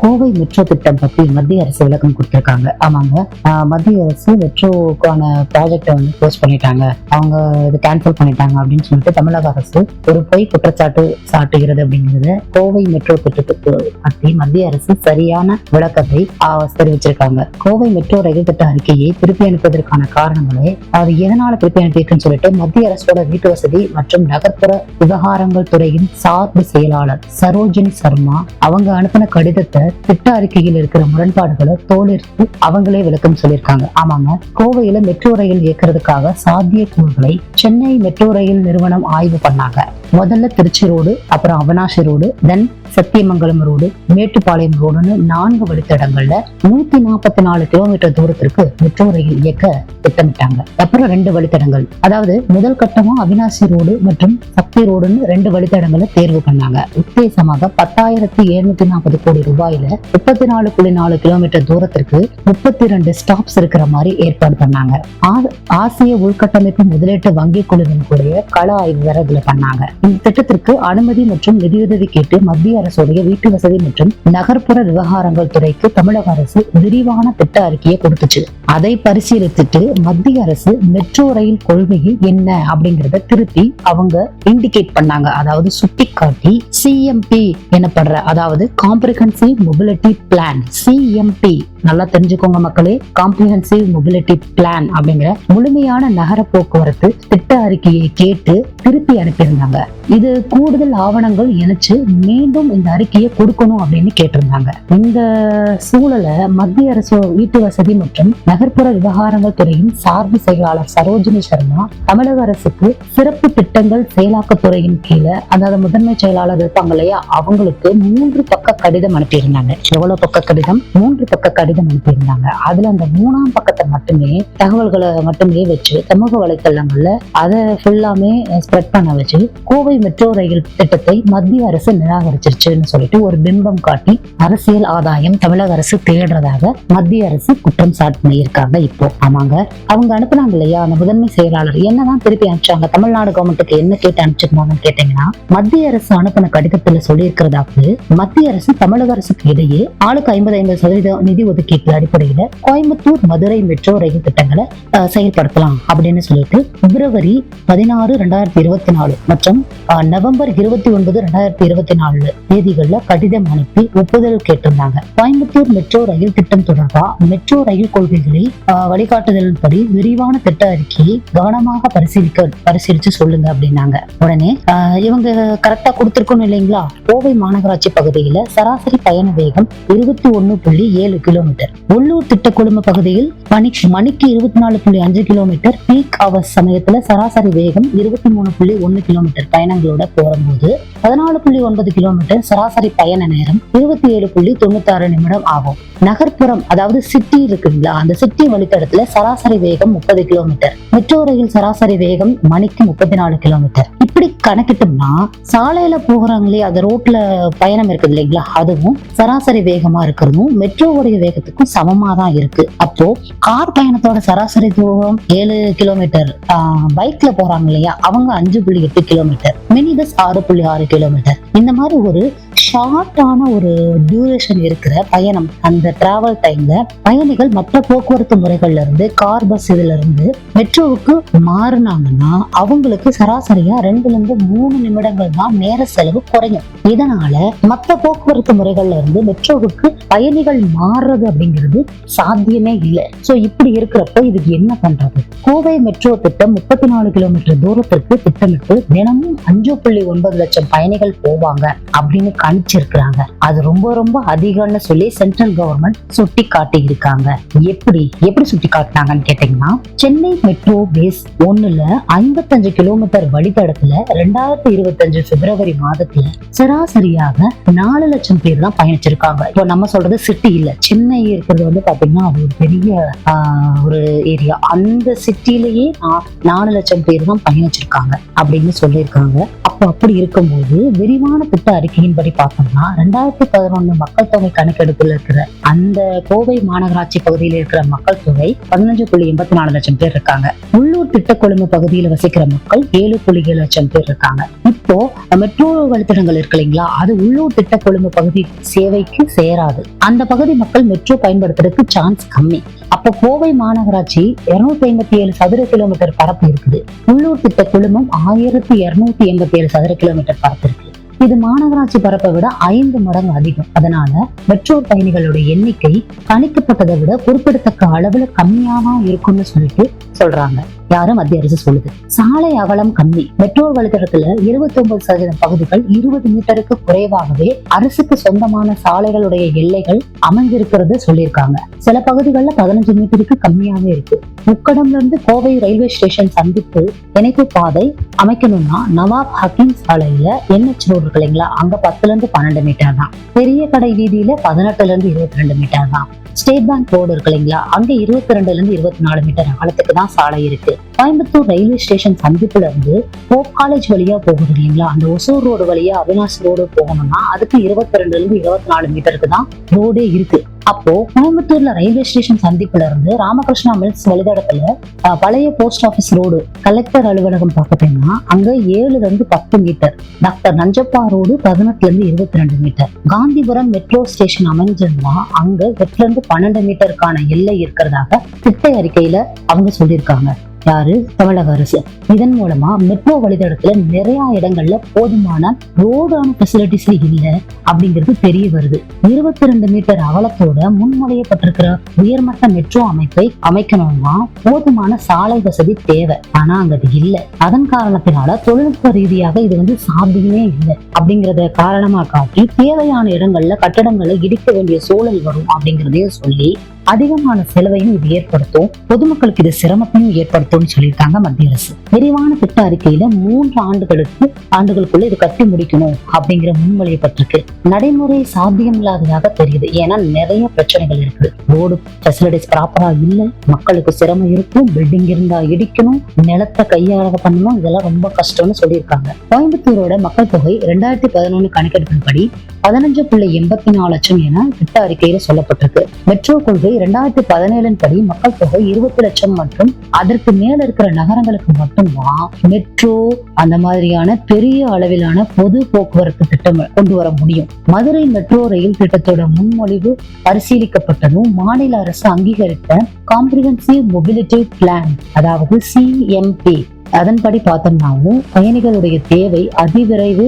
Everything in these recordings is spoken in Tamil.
கோவை மெட்ரோ திட்டம் பத்தி மத்திய அரசு விளக்கம் கொடுத்திருக்காங்க. ஆமாங்க. மத்திய அரசு மெட்ரோக்கான ப்ராஜெக்டை வந்து போஸ்ட் பண்ணிட்டாங்க. அவங்க இது கேன்சல் பண்ணிட்டாங்க அப்படின்னு சொல்லிட்டு தமிழக அரசு ஒரு பொய் குற்றச்சாட்டு சாட்டுகிறது அப்படிங்கிறத கோவை மெட்ரோ திட்டத்துக்கு பத்தி மத்திய அரசு சரியான விளக்கத்தை ஆஹ் தெரிவிச்சிருக்காங்க. கோவை மெட்ரோ ரயில் திட்ட அறிக்கையை திருப்பி அனுப்புவதற்கான காரணங்களே அது எதனால திருப்பி அனுப்பியிருக்குன்னு சொல்லிட்டு மத்திய அரசோட வீட்டு வசதி மற்றும் நகர்ப்புற விவகாரங்கள் துறையின் சார்பு செயலாளர் சரோஜினி சர்மா அவங்க அனுப்பின கடிதத்தை திட்ட அறிக்கையில் இருக்கிற முரண்பாடுகளை தோழிற்கு அவங்களே விளக்கம் சொல்லியிருக்காங்க. ஆமாங்க. கோவையில மெட்ரோ ரயில் இயக்கிறதுக்காக சாத்திய கூறுகளை சென்னை மெட்ரோ ரயில் நிறுவனம் ஆய்வு பண்ணாங்க. முதல்ல திருச்சி ரோடு அப்புறம் Avinashi road then Sathyamangalam road Mettupalayam ரோடுன்னு நான்கு வழித்தடங்கள்ல நூத்தி நாற்பத்தி நாலு கிலோமீட்டர் தூரத்திற்கு மெட்ரோ ரயில் இயக்க திட்டமிட்டாங்க. அப்புறம் ரெண்டு வழித்தடங்கள் அதாவது முதல் கட்டமா அவினாசி ரோடு மற்றும் சக்தி ரோடுன்னு ரெண்டு வழித்தடங்களை தேர்வு பண்ணாங்க. உத்தேசமாக பத்தாயிரத்தி எழுநூத்தி நாற்பது கோடி ரூபாய் ரூபாயில முப்பத்தி நாலு புள்ளி நாலு கிலோமீட்டர் தூரத்திற்கு முப்பத்தி ரெண்டு ஸ்டாப்ஸ் இருக்கிற மாதிரி ஏற்பாடு பண்ணாங்க. ஆசிய உள்கட்டமைப்பு முதலீட்டு வங்கி குழுவின் கூட கள ஆய்வு வேற இதுல பண்ணாங்க. இந்த திட்டத்திற்கு அனுமதி மற்றும் நிதியுதவி கேட்டு மத்திய அரசுடைய வீட்டு வசதி மற்றும் நகர்ப்புற விவகாரங்கள் துறைக்கு தமிழக அரசு விரிவான திட்ட அறிக்கையை கொடுத்துச்சு. அதை பரிசீலித்துட்டு மத்திய அரசு மெட்ரோ ரயில் கொள்கையில் என்ன அப்படிங்கறத திருப்பி அவங்க இண்டிகேட் பண்ணாங்க. அதாவது சுட்டி காட்டி சிஎம்பி எனப்படுற அதாவது காம்ப்ரிஹென்சிவ் மொபிலிட்டி பிளான் சிஎம்பி நல்லா தெரிஞ்சுக்கோங்க மக்களே. காம்ப்ரிஹென்சிவ் மொபிலிட்டி பிளான் அப்படிங்கிற முழுமையான நகர போக்குவரத்து திட்ட அறிக்கையை கேட்டு திருப்பி அனுப்பியிருந்தாங்க. இது கூடுதல் ஆவணங்கள் இணைச்சு மீண்டும் இந்த அறிக்கையை கொடுக்கணும் அப்படின்னு கேட்டிருந்தாங்க. இந்த சூழலை மத்திய அரசு வீட்டு வசதி மற்றும் நகர்ப்புற விவகாரங்கள் துறையின் சார்பு செயலாளர் சரோஜினி சர்மா தமிழக அரசுக்கு சிறப்பு திட்டங்கள் செயலாக்கத்துறையின் கீழே அதாவது முதன்மை செயலாளர் இருப்பாங்க இல்லையா அவங்களுக்கு மூன்று பக்க கடிதம் அனுப்பியிருந்தாங்க. எவ்வளவு பக்க கடிதம்? மூன்று பக்க கடிதம் அனுப்பியிருந்தாங்க. அதுல அந்த மூணாம் பக்கத்தை மட்டுமே தகவல்களை மட்டுமே வச்சு சமூக வலைத்தளங்கள்ல அதை ஃபுல்லாமே ஸ்ப்ரெட் பண்ண வச்சு கோவை மெட்ரோ ரயில் திட்டத்தை மத்திய அரசு நிராகரிச்சிருச்சுன்னு சொல்லிட்டு ஒரு பிம்பம் காட்டி அரசியல் ஆதாயம் தமிழக அரசு தேடுறதாக மத்திய அரசு குற்றம் சாட்டியிருக்காங்க இப்போ. ஆமாங்க. அவங்க அனுப்புனாங்க இல்லையா? அந்த முதன்மை செயலாளர் என்னதான் திருப்பி அனுப்பிச்சாங்க? தமிழ்நாடு கவர்மெண்ட்டுக்கு என்ன கேட்டு அனுப்பிச்சிருந்தாங்கன்னு கேட்டீங்கன்னா மத்திய அரசு அனுப்பின கடிதத்துல சொல்லியிருக்கிறதாவது மத்திய அரசு தமிழக அரசுக்கு இடையே ஆளுக்கு ஐம்பது ஐம்பது சதவீதம் நிதி ஒதுக்கீட்டு அடிப்படையில கோயம்புத்தூர் மதுரை மெட்ரோ ரயில் திட்டங்களை செயல்படுத்தலாம் அப்படின்னு சொல்லிட்டு பிப்ரவரி பதினாறு ரெண்டாயிரத்தி இருபத்தி நாலு மற்றும் நவம்பர் இருபத்தி ஒன்பது ரெண்டாயிரத்தி இருபத்தி நாலு தேதிகள்ல கடிதம் அனுப்பி ஒப்புதல் கேட்டிருந்தாங்க. கோயம்புத்தூர் மெட்ரோ ரயில் திட்டம் தொடர்பா மெட்ரோ ரயில் கொள்கைகளில் வழிகாட்டுதலின்படி விரிவான திட்ட அறிக்கையை கவனமாக பரிசீலிக்க பரிசீலிச்சு சொல்லுங்க அப்படின்னாங்க. உடனே இவங்க கரெக்டா கொடுத்திருக்கணும் இல்லைங்களா? கோவை மாநகராட்சி பகுதியில சராசரி பயண வேகம் இருபத்தி ஒன்னு புள்ளி ஏழு கிலோமீட்டர் உள்ளூர் திட்டக்குழும பகுதியில் மணி மணிக்கு இருபத்தி நாலு புள்ளி அஞ்சு கிலோமீட்டர் பீக் அவர்ஸ் சமயத்துல சராசரி வேகம் இருபத்தி மூணு புள்ளி ஒன்னு கிலோமீட்டர் பயணங்களோட போகும்போது பதினாலு புள்ளி ஒன்பது கிலோமீட்டர் சராசரி பயண நேரம் இருபத்தி ஏழு புள்ளி தொண்ணூத்தி ஆறு நிமிடம் ஆகும். நகர்ப்புறம் அதாவது சிட்டி இருக்குங்களா அந்த சிட்டி வழித்தடத்துல சராசரி வேகம் முப்பது கிலோமீட்டர் மெட்ரோ ரயில் சராசரி வேகம் மணிக்கு முப்பத்தி நாலு கிலோமீட்டர் இப்படி கணக்கிட்டோம்னா சாலையில போகிறாங்களே அந்த ரோட்ல பயணம் இருக்குது இல்லைங்களா? அதுவும் சராசரி வேகமா இருக்கிறதும் மெட்ரோவுடைய வேகத்துக்கும் சமமா தான் இருக்கு. அப்போ கார் பயணத்தோட சராசரி தூரம் ஏழு கிலோமீட்டர் பைக்ல போறாங்க இல்லையா? அவங்க அஞ்சு புள்ளி எட்டு கிலோமீட்டர் மினி பஸ் ஆறு புள்ளி ஆறு கிலோமீட்டர் இந்த மாதிரி ஒரு ஷார்ட்டான ஒரு டியூரேஷன் இருக்கிற பயணம் அந்த டிராவல் டைம்ல பயணிகள் மற்ற போக்குவரத்து முறைகள்ல இருந்து கார் பஸ் இதுல இருந்து மெட்ரோவுக்கு மாறினாங்கன்னா அவங்களுக்கு சராசரியா ரெண்டுல இருந்து மூணு நிமிடங்கள் தான் நேர செலவு குறையும். இதனால மற்ற போக்குவரத்து முறைகள்ல இருந்து மெட்ரோவுக்கு பயணிகள் மாறுறது அப்படிங்கிறது சாத்தியமே இல்லை. சோ இப்படி இருக்கிறப்ப இதுக்கு என்ன பண்றது? கோவை மெட்ரோ திட்டம் முப்பத்தி நாலு கிலோமீட்டர் தூரத்திற்கு திட்டமிட்டு தினமும் அஞ்சு புள்ளி ஒன்பது லட்சம் பயணிகள் போவாங்க அப்படின்னு அழிச்சிருக்கிறாங்க அது ரொம்ப ரொம்ப அதிகம்னு சொல்லி சென்ட்ரல் கவர்மெண்ட் சுட்டி காட்டி இருக்காங்க எப்படி? எப்படி சுட்டி காட்டினாங்கன்னு கேட்டீங்கன்னா சென்னை மெட்ரோ பேஸ் ஒண்ணுல ஐம்பத்தஞ்சு கிலோமீட்டர் வழித்தடத்துல ரெண்டாயிரத்தி இருபத்தஞ்சு பிப்ரவரி மாதத்துல சராசரியாக நாலு லட்சம் பேர் தான் பயணிச்சிருக்காங்க. இப்போ நம்ம சொல்றது சிட்டி இல்ல சென்னை சென்னை இருக்கிறது வந்து பார்த்தீங்கன்னா அது ஒரு பெரிய ஒரு ஏரியா அந்த சிட்டிலேயே நாலு லட்சம் பேர் தான் பயணிச்சிருக்காங்க அப்படின்னு சொல்லியிருக்காங்க. அப்போ அப்படி இருக்கும்போது விரிவான திட்ட அறிக்கையின்படி பார்த்தோம்னா ரெண்டாயிரத்தி பதினொன்று மக்கள் தொகை கணக்கெடுப்பில் இருக்கிற அந்த கோவை மாநகராட்சி பகுதியில் இருக்கிற மக்கள் தொகை பதினஞ்சு புள்ளி எண்பத்தி நாலு லட்சம் பேர் இருக்காங்க. உள்ளூர் திட்டக்குழும பகுதியில் வசிக்கிற மக்கள் ஏழு புள்ளி ஏழு லட்சம் பேர் இருக்காங்க. இப்போ மெட்ரோ வழித்தடங்கள் இருக்கு இல்லைங்களா? அது உள்ளூர் திட்டக்குழும பகுதி சேவைக்கு சேராது. அந்த பகுதி மக்கள் மெட்ரோ பயன்படுத்துறதுக்கு சான்ஸ் கம்மி. அப்ப கோவை மாநகராட்சி இருநூத்தி ஐம்பத்தி ஏழு சதுர கிலோமீட்டர் பரப்பு இருக்குது. உள்ளூர் திட்ட குழுமம் ஆயிரத்தி இருநூத்தி எண்பத்தி ஏழு சதுர கிலோமீட்டர் பரப்பு இருக்கு. இது மாநகராட்சி பரப்பை விட ஐந்து மடங்கு அதிகம். அதனால மெட்ரோ பயணிகளோட எண்ணிக்கை கணிக்கப்பட்டதை விட குறிப்பிடத்தக்க அளவுல கம்மியாக இருக்கும்னு சொல்லிட்டு சொல்றாங்க. யாரு மத்திய அரசு சொல்லுது. சாலை அகலம் கம்மி. மெட்ரோ வழித்தடத்துல இருபத்தி ஒன்பது சதவீதம் பகுதிகள் இருபது மீட்டருக்கு குறைவாகவே அரசுக்கு சொந்தமான சாலைகளுடைய எல்லைகள் அமைஞ்சிருக்கிறது சொல்லியிருக்காங்க. சில பகுதிகள்ல பதினஞ்சு மீட்டருக்கு கம்மியாவே இருக்கு. முக்கடம்ல இருந்து கோவை ரயில்வே ஸ்டேஷன் சந்திப்பு இணைப்பு பாதை அமைக்கணும்னா நவாப் ஹக்கீம் சாலையில என்ஹெச் ரோடு இருக்கு இல்லைங்களா? அங்க பத்துல இருந்து பன்னெண்டு மீட்டர் தான். பெரிய கடை வீதியில பதினெட்டுல இருந்து இருபத்தி ரெண்டு மீட்டர் தான். ஸ்டேட் பேங்க் ரோடு இருக்கு இல்லைங்களா? அங்க இருபத்தி ரெண்டுல இருந்து இருபத்தி நாலு மீட்டர் அகலத்துக்கு தான் சாலை இருக்கு. கோயம்புத்தூர் ரயில்வே ஸ்டேஷன் சந்திப்புல இருந்து போப் காலேஜ் வழியா போகுது இல்லைங்களா? அந்த ஒசூர் ரோடு வழியா அவினாஷ் ரோடு போகணும்னா அதுக்கு இருபத்தி ரெண்டுல இருந்து இருபத்தி நாலு மீட்டருக்கு தான் ரோடே இருக்கு. அப்போ கோயம்புத்தூர்ல ரயில்வே ஸ்டேஷன் சந்திப்புல இருந்து ராமகிருஷ்ணா மில்ஸ் வழிதடத்துல பழைய போஸ்ட் ஆபீஸ் ரோடு கலெக்டர் அலுவலகம் பார்த்தீங்கன்னா அங்க ஏழுல இருந்து பத்து மீட்டர் டாக்டர் நஞ்சப்பா ரோடு பதினெட்டுல இருந்து இருபத்தி ரெண்டு மீட்டர் காந்திபுரம் மெட்ரோ ஸ்டேஷன் அமைஞ்சிருந்தா அங்க எட்டுல இருந்து பன்னெண்டு மீட்டருக்கான எல்லை இருக்கிறதாக திட்ட அறிக்கையில அவங்க சொல்லியிருக்காங்க. யாரு? தமிழக அரசு. இதன் மூலமா மெட்ரோ வழித்தடத்துல நிறைய இடங்கள்ல போதுமான ரோடான பெசிலிட்டிஸ் இல்ல அப்படிங்கிறது தெரிய வருது. இருபத்தி ரெண்டு மீட்டர் அகலத்தோட முன்மொழியப்பட்டிருக்கிற உயர்மட்ட மெட்ரோ அமைப்பை அமைக்கணும்னா போதுமான சாலை வசதி தேவை. ஆனா அங்க அது இல்ல. அதன் காரணத்தினால தொழில்நுட்ப ரீதியாக இது வந்து சாத்தியமே இல்லை. அப்படிங்கறத காரணமா காட்டி தேவையான இடங்கள்ல கட்டடங்களை இடிக்க வேண்டிய சூழல் வரும் அப்படிங்கறதையும் சொல்லி அதிகமான செலவையும் இது ஏற்படுத்தும். பொதுமக்களுக்கு இது சிரமத்தையும் ஏற்படுத்தும்னு சொல்லியிருக்காங்க மத்திய அரசு. விரிவான திட்ட அறிக்கையில மூன்று ஆண்டுகளுக்கு ஆண்டுகளுக்குள்ள இது கட்டி முடிக்கணும் அப்படிங்கிற முன்மொழியப்பட்டிருக்கு நடைமுறை சாத்தியம் இல்லாததாக தெரியுது. ஏன்னா நிறைய பிரச்சனைகள் இருக்கு. ரோடு ஃபெசிலிட்டிஸ் ப்ராப்பரா இல்லை. மக்களுக்கு சிரமம் இருக்கும். பில்டிங் இருந்தா இடிக்கணும். நிலத்தை கையாள பண்ணணும். இதெல்லாம் ரொம்ப கஷ்டம்னு சொல்லியிருக்காங்க. கோயம்புத்தூரோட மக்கள் தொகை ரெண்டாயிரத்தி பதினொன்னு கணக்கெடுப்பின்படி பதினஞ்சு புள்ளி எண்பத்தி நாலு லட்சம் என திட்ட அறிக்கையில் சொல்லப்பட்டிருக்கு. மெட்ரோ கொள்கை இரண்டாயிரத்தி பதினேழின் படி மக்கள் தொகை இருபத்தி லட்சம் மற்றும் அதற்கு மேல இருக்கிற நகரங்களுக்கு மட்டும்தான் மெட்ரோ அந்த மாதிரியான பெரிய அளவிலான பொது போக்குவரத்து திட்டம் கொண்டு வர முடியும். மதுரை மெட்ரோ ரயில் திட்டத்தோட முன்மொழிவு பரிசீலிக்கப்பட்டதும் மாநில அரசு அங்கீகரித்த காம்ப்ரிஹென்சிவ் மொபிலிட்டி பிளான் அதாவது சிஎம்பி அதன்படி பார்த்தோம்னாவும் பயணிகளுடைய தேவை அதிவிரைவு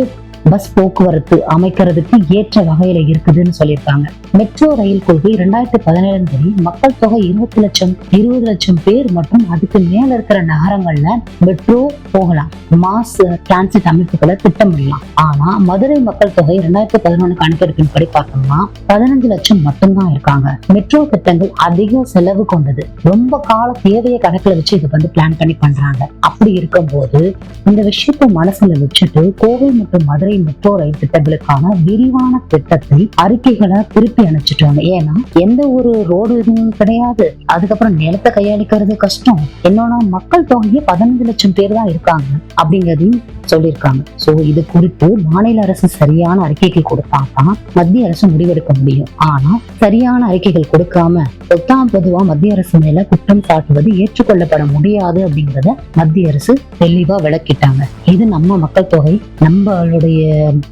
பஸ் போக்குவரத்து அமைக்கிறதுக்கு ஏற்ற வகையில இருக்குதுன்னு சொல்லியிருக்காங்க. மெட்ரோ ரயில் கொள்கை இரண்டாயிரத்தி பதினேழு படி மக்கள் தொகை இருபத்தி லட்சம் இருபது லட்சம் பேர் மற்றும் அதுக்கு மேல இருக்கிற நகரங்கள்ல மெட்ரோ போகலாம். மாஸ் டிரான்சிட் அமைப்புகளை திட்டமிடலாம். ஆனா மதுரை மக்கள் தொகை இரண்டாயிரத்தி பதினொன்று கணக்கெடுப்பின்படி பார்த்தோம்னா பதினஞ்சு லட்சம் மட்டும்தான் இருக்காங்க. மெட்ரோ திட்டங்கள் அதிக செலவு கொண்டது. ரொம்ப கால தேவையை கணக்குல வச்சு இது வந்து பிளான் பண்ணி பண்றாங்க. அப்படி இருக்கும்போது இந்த விஷயத்த மனசுல வச்சுட்டு கோவை மற்றும் மதுரை மெட்ரோ ரயில் திட்டங்களுக்கான விரிவான திட்டத்தை அறிக்கைகளை திருப்பி அனுப்பிச்சிட்டாங்க. ஏன்னா எந்த ஒரு ரோடு இதுவும் கிடையாது. அதுக்கப்புறம் நிலத்தை கையாளிக்கிறது கஷ்டம். என்னன்னா மக்கள் தொகையே பதினஞ்சு லட்சம் பேர் தான் இருக்காங்க. அப்படிங்கிறதையும் சொல்லியிருக்காங்க. ஸோ இது குறித்து மாநில அரசு சரியான அறிக்கைகள் கொடுத்தா தான் மத்திய அரசு முடிவெடுக்க முடியும். ஆனா சரியான அறிக்கைகள் கொடுக்காம பொத்தாம் பொதுவா மத்திய அரசு மேல குற்றம் சாட்டுவது ஏற்றுக்கொள்ளப்பட முடியாது அப்படிங்கறத மத்திய அரசு தெளிவா விளக்கிட்டாங்க. இது நம்ம மக்கள் தொகை நம்மளுடைய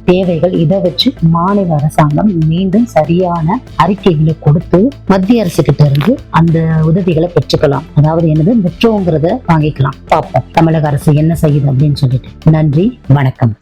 தேவைகள் இதை வச்சு மாநில அரசாங்கம் மீண்டும் சரியான அறிக்கைகளை கொடுத்து மத்திய அரசு கிட்ட இருந்து அந்த உதவிகளை பெற்றுக்கலாம். அதாவது என்னது மெட்ரோங்கிறத வாங்கிக்கலாம். பார்ப்போம். தமிழக அரசு என்ன செய்யுது அப்படின்னு சொல்லிட்டு. நன்றி வணக்கம்.